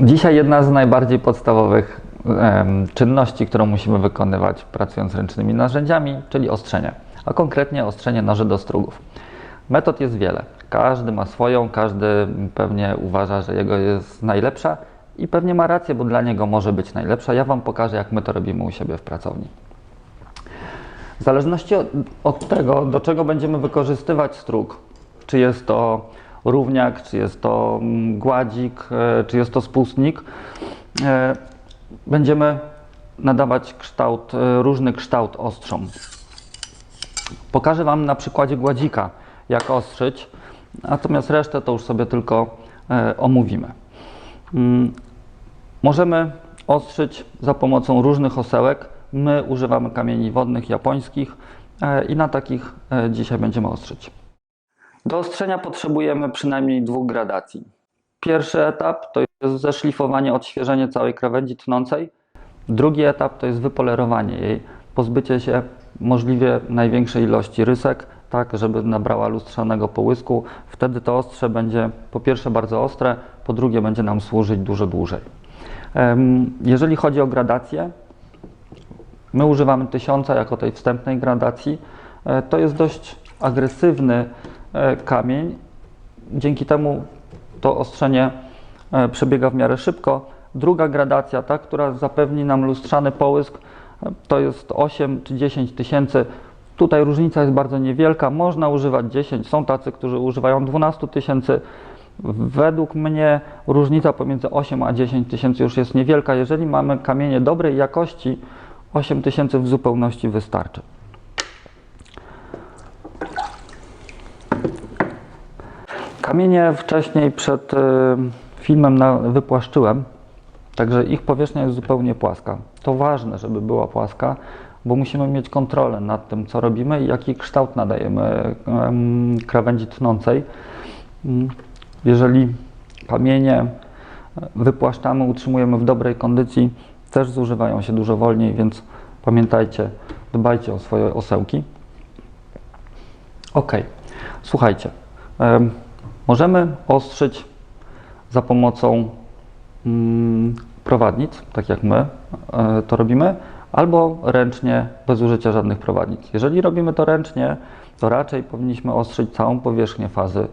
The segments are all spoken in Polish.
Dzisiaj jedna z najbardziej podstawowych czynności, którą musimy wykonywać pracując ręcznymi narzędziami, czyli ostrzenie, a konkretnie ostrzenie noży do strugów. Metod jest wiele. Każdy ma swoją, każdy pewnie uważa, że jego jest najlepsza i pewnie ma rację, bo dla niego może być najlepsza. Ja Wam pokażę, jak my to robimy u siebie w pracowni. W zależności od, od tego, do czego będziemy wykorzystywać strug, czy jest to równiak, czy jest to mm, gładzik, e, czy jest to spustnik, e, będziemy nadawać kształt, e, różny kształt ostrzom. Pokażę Wam na przykładzie gładzika, jak ostrzyć, natomiast resztę to już sobie tylko omówimy. Mm, Możemy ostrzyć za pomocą różnych osełek. My używamy kamieni wodnych japońskich i na takich dzisiaj będziemy ostrzyć. Do ostrzenia potrzebujemy przynajmniej dwóch gradacji. Pierwszy etap to jest zeszlifowanie, odświeżenie całej krawędzi tnącej. Drugi etap to jest wypolerowanie jej, pozbycie się możliwie największej ilości rysek, tak żeby nabrała lustrzanego połysku. Wtedy to ostrze będzie po pierwsze bardzo ostre, po drugie będzie nam służyć dużo dłużej. Jeżeli chodzi o gradację, my używamy tysiąca jako tej wstępnej gradacji. E, To jest dość agresywny kamień. Dzięki temu to ostrzenie e, przebiega w miarę szybko. Druga gradacja, ta, która zapewni nam lustrzany połysk, e, to jest 8 czy 10 tysięcy. Tutaj różnica jest bardzo niewielka. Można używać 10. Są tacy, którzy używają 12 tysięcy. Według mnie różnica pomiędzy 8 a 10 tysięcy już jest niewielka. Jeżeli mamy kamienie dobrej jakości, 8 tysięcy w zupełności wystarczy. Kamienie wcześniej przed y, filmem wypłaszczyłem, także ich powierzchnia jest zupełnie płaska. To ważne, żeby była płaska, bo musimy mieć kontrolę nad tym, co robimy i jaki kształt nadajemy em, krawędzi tnącej. Mm, Jeżeli kamienie wypłaszczamy, utrzymujemy w dobrej kondycji, też zużywają się dużo wolniej, więc pamiętajcie, dbajcie o swoje osełki. Ok, słuchajcie, możemy ostrzyć za pomocą mm, prowadnic, tak jak my e, to robimy, albo ręcznie, bez użycia żadnych prowadnic. Jeżeli robimy to ręcznie, to raczej powinniśmy ostrzyć całą powierzchnię fazy,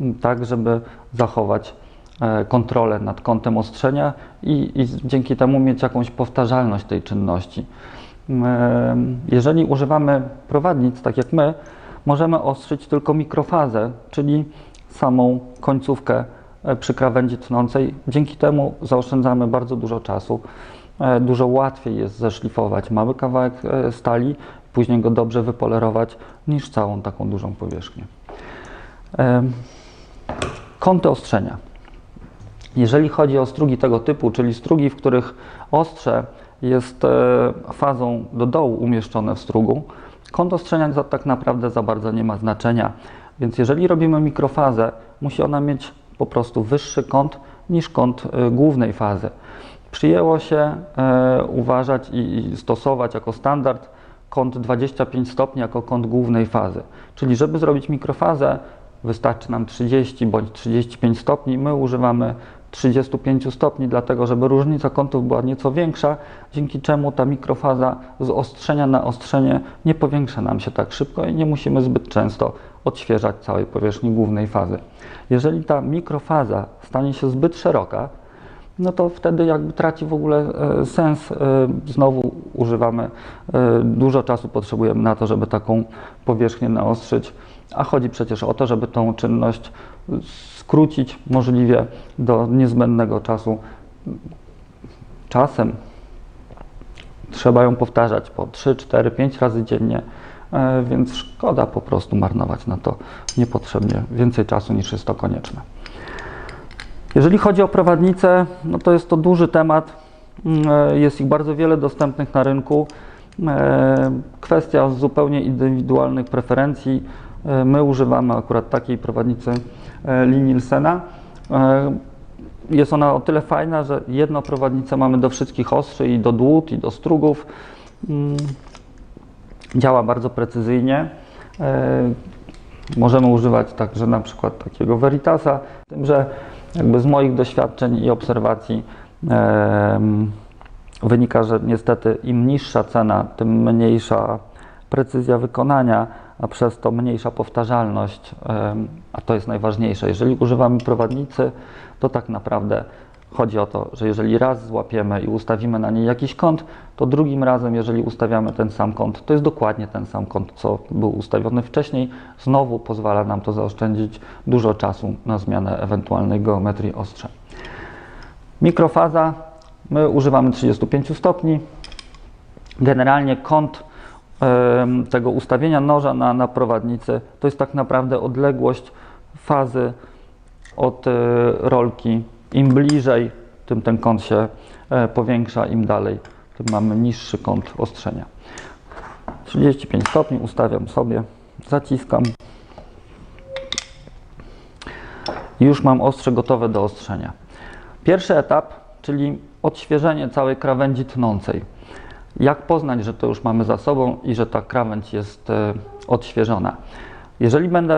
m, tak żeby zachować e, kontrolę nad kątem ostrzenia i, i dzięki temu mieć jakąś powtarzalność tej czynności. M, e, Jeżeli używamy prowadnic, tak jak my, możemy ostrzyć tylko mikrofazę, czyli samą końcówkę e, przy krawędzi tnącej. Dzięki temu zaoszczędzamy bardzo dużo czasu. E, Dużo łatwiej jest zeszlifować mały kawałek e, stali, później go dobrze wypolerować, niż całą taką dużą powierzchnię. Kąty ostrzenia. Jeżeli chodzi o strugi tego typu, czyli strugi, w których ostrze jest fazą do dołu umieszczone w strugu, kąt ostrzenia tak naprawdę za bardzo nie ma znaczenia. Więc jeżeli robimy mikrofazę, musi ona mieć po prostu wyższy kąt niż kąt e, głównej fazy. Przyjęło się e, uważać i, stosować jako standard kąt 25 stopni jako kąt głównej fazy. Czyli żeby zrobić mikrofazę, wystarczy nam 30 bądź 35 stopni. My używamy 35 stopni, dlatego żeby różnica kątów była nieco większa, dzięki czemu ta mikrofaza z ostrzenia na ostrzenie nie powiększa nam się tak szybko i nie musimy zbyt często odświeżać całej powierzchni głównej fazy. Jeżeli ta mikrofaza stanie się zbyt szeroka, no to wtedy jakby traci w ogóle e, sens. E, Znowu używamy, e, dużo czasu potrzebujemy na to, żeby taką powierzchnię naostrzyć, a chodzi przecież o to, żeby tą czynność skrócić możliwie do niezbędnego czasu. Czasem trzeba ją powtarzać po 3, 4, 5 razy dziennie, więc szkoda po prostu marnować na to niepotrzebnie więcej czasu niż jest to konieczne. Jeżeli chodzi o prowadnice, no to jest to duży temat. Mm, e, Jest ich bardzo wiele dostępnych na rynku. E, Kwestia zupełnie indywidualnych preferencji. E, My używamy akurat takiej prowadnicy e, linii Nielsena. E, Jest ona o tyle fajna, że jedną prowadnicę mamy do wszystkich ostrzy i do dłut i do strugów. Działa bardzo precyzyjnie. E, Możemy używać także na przykład takiego Veritasa, tym że jakby z moich doświadczeń i obserwacji wynika, że niestety im niższa cena, tym mniejsza precyzja wykonania, a przez to mniejsza powtarzalność, a to jest najważniejsze. Jeżeli używamy prowadnicy, to tak naprawdę chodzi o to, że jeżeli raz złapiemy i ustawimy na niej jakiś kąt, to drugim razem, jeżeli ustawiamy ten sam kąt, to jest dokładnie ten sam kąt, co był ustawiony wcześniej. Znowu pozwala nam to zaoszczędzić dużo czasu na zmianę ewentualnej geometrii ostrza. Mikrofaza, my używamy 35 stopni. Generalnie kąt em, tego ustawienia noża na, na prowadnicy to jest tak naprawdę odległość fazy od e, rolki. Im bliżej, tym ten kąt się e, powiększa, im dalej, tym mamy niższy kąt ostrzenia. 35 stopni ustawiam sobie, zaciskam. Już mam ostrze gotowe do ostrzenia. Pierwszy etap, czyli odświeżenie całej krawędzi tnącej. Jak poznać, że to już mamy za sobą i że ta krawędź jest e, odświeżona? Jeżeli będę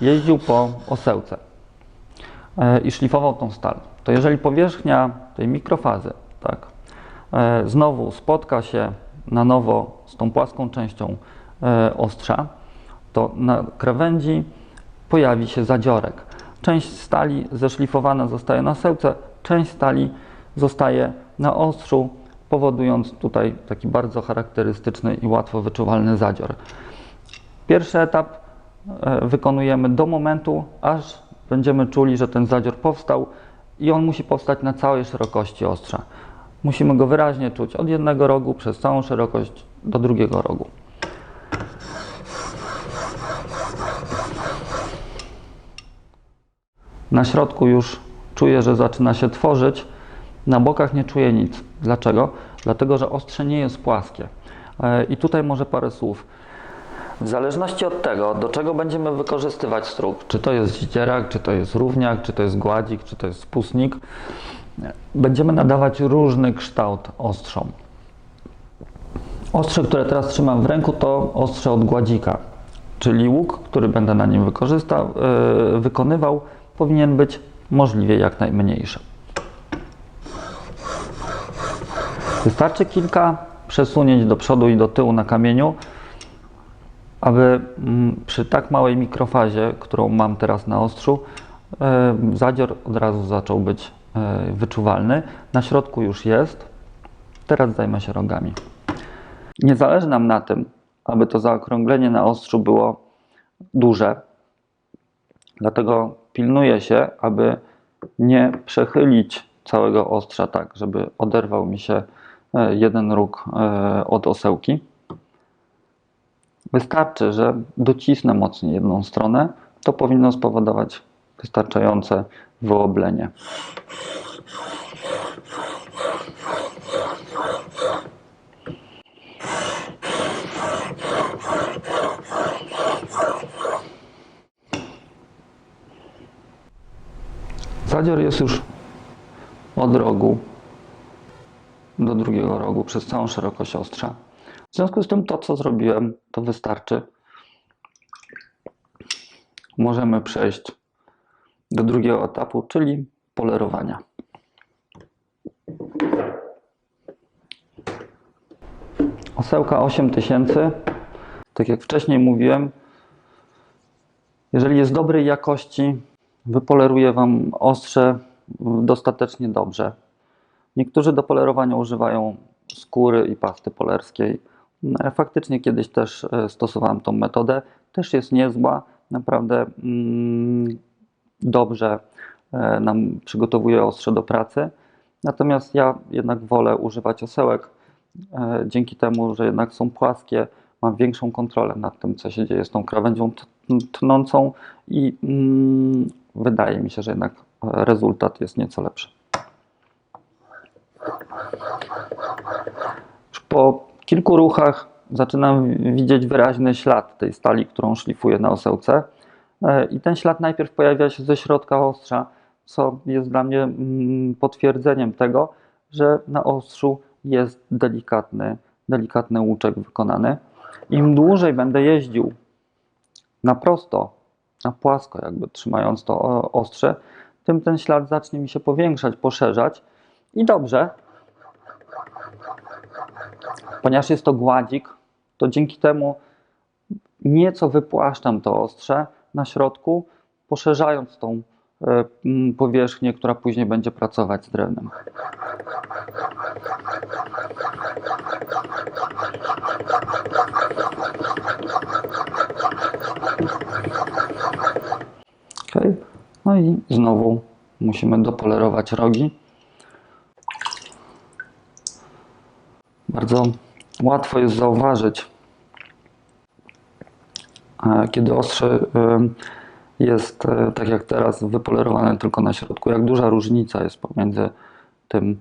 jeździł po osełce i szlifował tą stal, to jeżeli powierzchnia tej mikrofazy tak, e, znowu spotka się na nowo z tą płaską częścią e, ostrza, to na krawędzi pojawi się zadziorek. Część stali zeszlifowana zostaje na sełce, część stali zostaje na ostrzu, powodując tutaj taki bardzo charakterystyczny i łatwo wyczuwalny zadzior. Pierwszy etap e, wykonujemy do momentu, aż będziemy czuli, że ten zadzior powstał i on musi powstać na całej szerokości ostrza. Musimy go wyraźnie czuć od jednego rogu przez całą szerokość do drugiego rogu. Na środku już czuję, że zaczyna się tworzyć. Na bokach nie czuję nic. Dlaczego? Dlatego, że ostrze nie jest płaskie. E, I tutaj może parę słów. W zależności od tego, do czego będziemy wykorzystywać struk, czy to jest zdzierak, czy to jest równiak, czy to jest gładzik, czy to jest spustnik, będziemy nadawać różny kształt ostrzom. Ostrze, które teraz trzymam w ręku, to ostrze od gładzika, czyli łuk, który będę na nim wykorzystał, yy, wykonywał, powinien być możliwie jak najmniejszy. Wystarczy kilka przesunięć do przodu i do tyłu na kamieniu, aby mm, przy tak małej mikrofazie, którą mam teraz na ostrzu, e, zadzior od razu zaczął być e, wyczuwalny. Na środku już jest. Teraz zajmę się rogami. Nie zależy nam na tym, aby to zaokrąglenie na ostrzu było duże. Dlatego pilnuję się, aby nie przechylić całego ostrza tak, żeby oderwał mi się e, jeden róg od osełki. Wystarczy, że docisnę mocniej jedną stronę, to powinno spowodować wystarczające wyoblenie. Zadzior jest już od rogu do drugiego rogu przez całą szerokość ostrza. W związku z tym to, co zrobiłem, to wystarczy. Możemy przejść do drugiego etapu, czyli polerowania. Osełka 8000, tak jak wcześniej mówiłem, jeżeli jest dobrej jakości, wypoleruje Wam ostrze dostatecznie dobrze. Niektórzy do polerowania używają skóry i pasty polerskiej. E, faktycznie kiedyś też e, stosowałem tą metodę. Też jest niezła, naprawdę mm, dobrze e, nam przygotowuje ostrze do pracy. Natomiast ja jednak wolę używać osełek dzięki temu, że jednak są płaskie, mam większą kontrolę nad tym, co się dzieje z tą krawędzią tnącą i mm, wydaje mi się, że jednak rezultat jest nieco lepszy. Po kilku ruchach zaczynam widzieć wyraźny ślad tej stali, którą szlifuję na osełce. E, I ten ślad najpierw pojawia się ze środka ostrza, co jest dla mnie mm, potwierdzeniem tego, że na ostrzu jest delikatny, delikatny łuczek wykonany. Im dłużej będę jeździł na prosto, na płasko, jakby trzymając to ostrze, tym ten ślad zacznie mi się powiększać, poszerzać. I dobrze, ponieważ jest to gładzik, to dzięki temu nieco wypłaszczam to ostrze na środku, poszerzając tą e, powierzchnię, która później będzie pracować z drewnem. Ok. No i znowu musimy dopolerować rogi. Bardzo łatwo jest zauważyć, e, kiedy ostrze e, jest, e, tak jak teraz, wypolerowane tylko na środku, jak duża różnica jest pomiędzy tym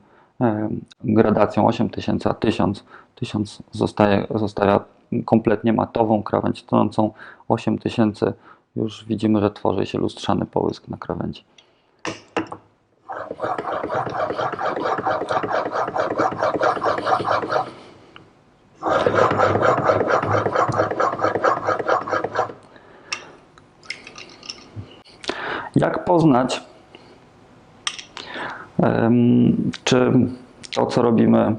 gradacją 8000 a 1000. 1000 zostaje, zostaje kompletnie matową krawędź tonącą 8000 już widzimy, że tworzy się lustrzany połysk na krawędzi. Jak poznać, czy to, co robimy,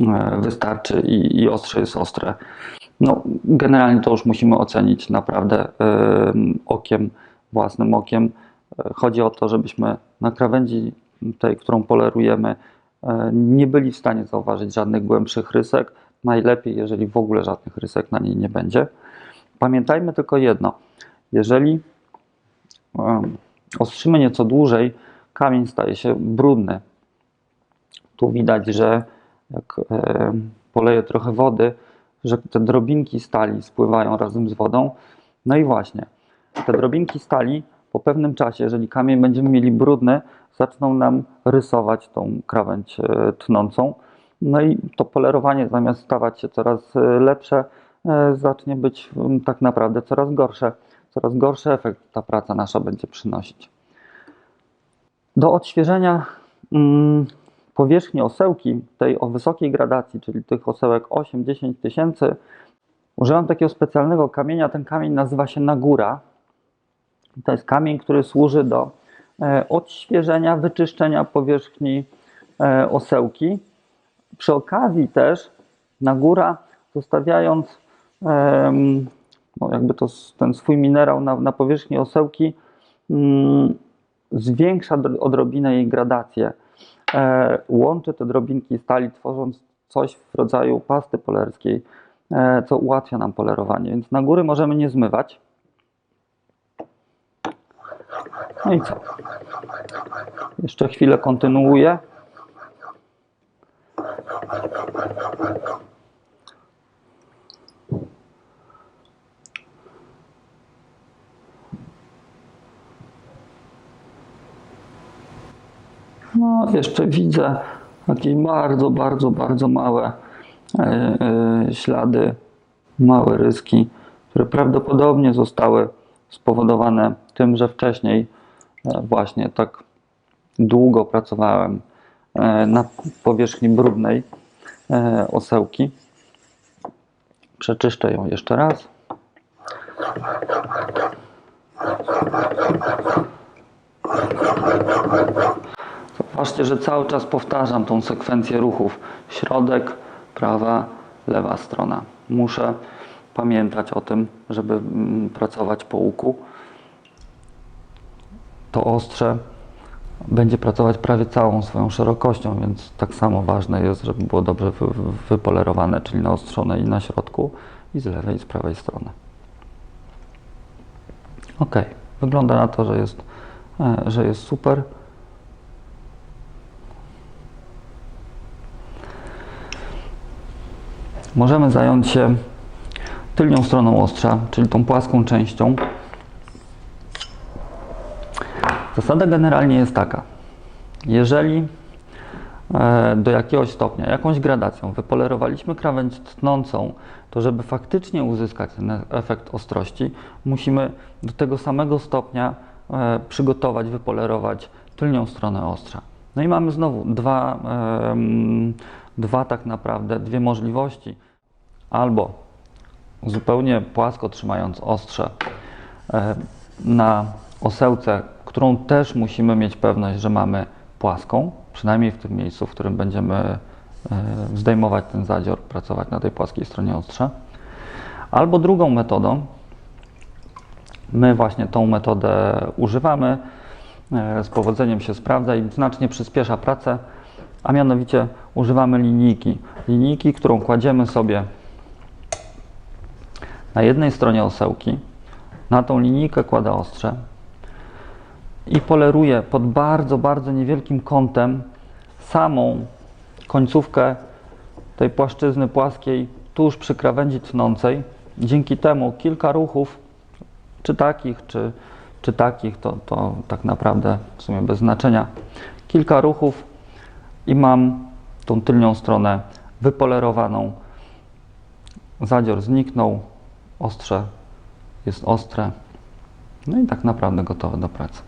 e, wystarczy i, ostrze jest ostre? No, generalnie to już musimy ocenić naprawdę em, okiem, własnym okiem. E, Chodzi o to, żebyśmy na krawędzi tej, którą polerujemy, e, nie byli w stanie zauważyć żadnych głębszych rysek. Najlepiej, jeżeli w ogóle żadnych rysek na niej nie będzie. Pamiętajmy tylko jedno. Jeżeli ostrzymy nieco dłużej, kamień staje się brudny. Tu widać, że jak poleję trochę wody, że te drobinki stali spływają razem z wodą. No i właśnie, te drobinki stali po pewnym czasie, jeżeli kamień będziemy mieli brudny, zaczną nam rysować tą krawędź e, tnącą. No i to polerowanie zamiast stawać się coraz e, lepsze, e, zacznie być mm, tak naprawdę coraz gorsze. Coraz gorszy efekt ta praca nasza będzie przynosić. Do odświeżenia mm, powierzchni osełki, tej o wysokiej gradacji, czyli tych osełek 8-10 tysięcy, użyłam takiego specjalnego kamienia. Ten kamień nazywa się Nagura. To jest kamień, który służy do e, odświeżenia, wyczyszczenia powierzchni osełki. Przy okazji też Nagura, zostawiając em, no jakby to ten swój minerał na, na powierzchni osełki, mm, zwiększa dr- odrobinę jej gradację. E, łączy te drobinki stali, tworząc coś w rodzaju pasty polerskiej, e, co ułatwia nam polerowanie. Więc na góry możemy nie zmywać. No i co? Jeszcze chwilę kontynuuję. No, jeszcze widzę takie bardzo, bardzo, bardzo małe e, e, ślady, małe ryski, które prawdopodobnie zostały spowodowane tym, że wcześniej e, właśnie tak długo pracowałem na powierzchni brudnej osełki. Przeczyszczę ją jeszcze raz. Zobaczcie, że cały czas powtarzam tą sekwencję ruchów. Środek, prawa, lewa strona. Muszę pamiętać o tym, żeby mm, pracować po łuku. To ostrze będzie pracować prawie całą swoją szerokością, więc tak samo ważne jest, żeby było dobrze wy- wy- wypolerowane, czyli naostrzone i na środku, i z lewej, i z prawej strony. Ok, wygląda na to, że jest, e, że jest super. Możemy zająć się tylnią stroną ostrza, czyli tą płaską częścią. Zasada generalnie jest taka. Jeżeli e, do jakiegoś stopnia, jakąś gradacją wypolerowaliśmy krawędź tnącą, to żeby faktycznie uzyskać ten efekt ostrości, musimy do tego samego stopnia e, przygotować, wypolerować tylnią stronę ostrza. No i mamy znowu dwa, dwa tak naprawdę, dwie możliwości. Albo zupełnie płasko trzymając ostrze e, na osełce, którą też musimy mieć pewność, że mamy płaską, przynajmniej w tym miejscu, w którym będziemy e, zdejmować ten zadzior, pracować na tej płaskiej stronie ostrza. Albo drugą metodą, my właśnie tą metodę używamy, e, z powodzeniem się sprawdza i znacznie przyspiesza pracę, a mianowicie używamy linijki. Linijki, którą kładziemy sobie na jednej stronie osełki, na tą linijkę kładę ostrze i poleruję pod bardzo, bardzo niewielkim kątem samą końcówkę tej płaszczyzny płaskiej tuż przy krawędzi tnącej. Dzięki temu kilka ruchów, czy takich, czy, czy takich, to, to tak naprawdę w sumie bez znaczenia. Kilka ruchów i mam tą tylnią stronę wypolerowaną. Zadzior zniknął, ostrze jest ostre. No i tak naprawdę gotowe do pracy.